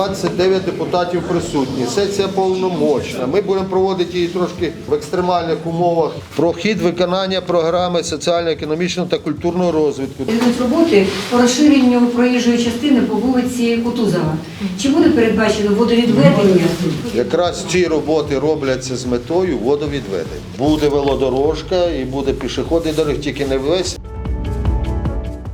29 депутатів присутні. Сесія повномочна. Ми будемо проводити її трошки в екстремальних умовах. Про хід виконання програми соціально-економічного та культурного розвитку. Роботи по розширенню проїжджої частини по вулиці Кутузова. Чи буде передбачено водовідведення? Якраз ці роботи робляться з метою водовідведення. Буде велодорожка і буде пішохідний доріг, тільки не весь.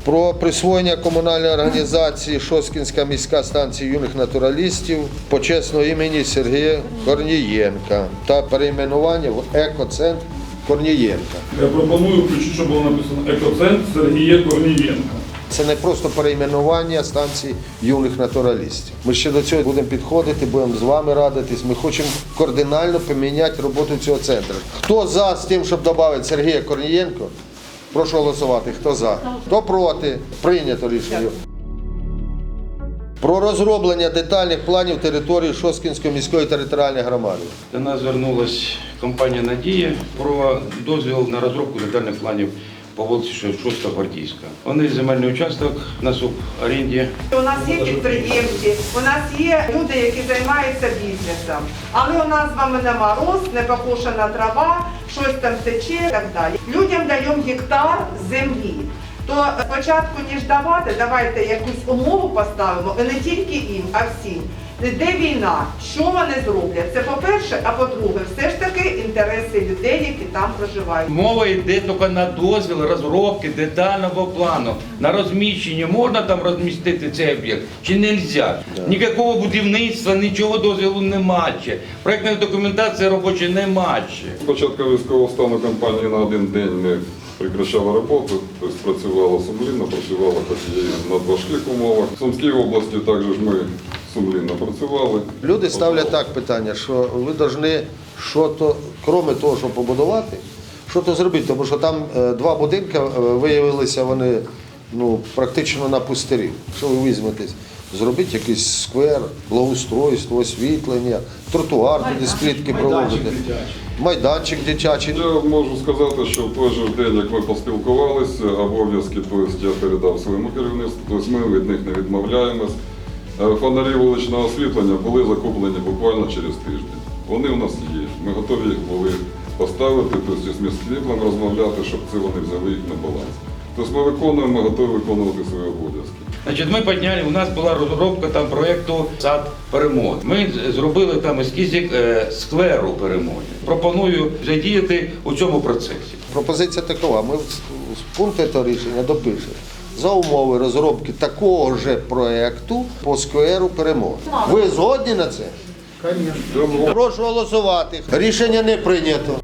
Про присвоєння комунальної організації Шоскінська міська станція юних натуралістів почесного імені Сергія Корнієнка та перейменування в екоцентр Корнієнка. Я пропоную включити, щоб було написано екоцентр Сергія Корнієнка. Це не просто перейменування станції юних натуралістів. Ми ще до цього будемо підходити, будемо з вами радитись. Ми хочемо кардинально поміняти роботу цього центру. Хто за з тим, щоб додати Сергія Корнієнко? Прошу голосувати. Хто за? Хто проти? Прийнято рішення. Про розроблення детальних планів території Шоскінської міської територіальної громади. До нас звернулася компанія Надія про дозвіл на розробку детальних планів по вулиці Шевчука Гвардійська. Вони земельний участок на суборенді. У нас є підприємці, у нас є люди, які займаються бізнесом. Але у нас з вами нема не покошена трава, щось там тече і так далі. Людям даємо гектар землі. То спочатку, ніж давати, давайте якусь умову поставимо, і не тільки їм, а всім. Де війна? Що вони зроблять? Це по-перше, а по-друге, все ж таки інтереси людей, які там проживають. Мова йде тільки на дозвіл розробки детального плану. На розміщення можна там розмістити цей об'єкт чи не можна? Ніякого будівництва, нічого дозволу нема ще. Проектної документації робочої нема ще. З військового стану компанії на один день ми прекращали роботу, тобто працювала сумлінно, працювала хоч і в надважких умовах. В Сумській області також ми сумлінно працювали. Люди ставлять так питання, що ви повинні що то, крім того, щоб побудувати, що то зробити. Тому що там е, два будинки е, виявилися вони ну, практично на пустирі. Що ви візьметесь? Зробіть якийсь сквер, благоустройство, освітлення, тротуар туди з плітки проложити. Майданчик дитячий. Я можу сказати, що в той же день, як ми поспілкувалися, обов'язки тобто, я передав своєму керівництву, тобто ми від них не відмовляємось. Е, Фонарі вуличного освітлення були закуплені буквально через тиждень. Вони у нас є. Ми готові їх були поставити, тобто з місцевим розмовляти, щоб це вони взяли їх на баланс. Тобто ми виконуємо, ми готові виконувати свої обов'язки. Значить, ми підняли, у нас була розробка там проєкту сад перемоги. Ми зробили там ескізик е, скверу перемоги. Пропоную задіяти у цьому процесі. Пропозиція такова. Ми в в пункт цього рішення допишемо. За умови розробки такого ж проєкту по скверу перемоги. Ви згодні на це? Звісно. Прошу голосувати. Рішення не прийнято.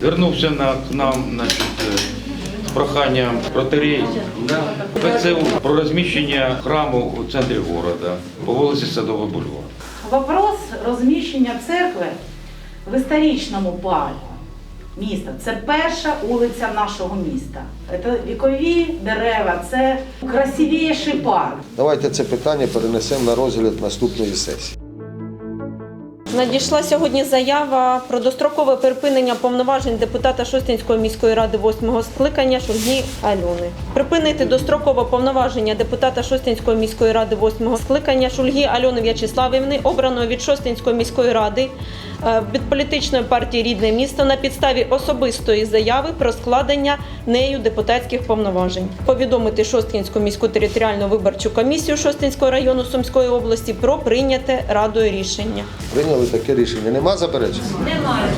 Звернувся на, к нам значить, е, з протерей ПЦУ про розміщення храму у центрі міста по вулиці Садовий бульвар. Вопрос розміщення церкви в історичному парку міста. Це перша вулиця нашого міста. Це вікові дерева, це красивіший парк. Давайте це питання перенесемо на розгляд наступної сесії. Надійшла сьогодні заява про дострокове припинення повноважень депутата Шостинської міської ради 8 скликання Шульги Альони. Припинити дострокове повноваження депутата Шостинської міської ради 8 скликання Шульги Альони В'ячеславівни, обраної від Шостинської міської ради від політичної партії Рідне місто на підставі особистої заяви про складення нею депутатських повноважень. Повідомити Шостинську міську територіальну виборчу комісію Шостинського району Сумської області про прийняте радою рішення. Прийняли таке рішення. Нема заперечень? Немає.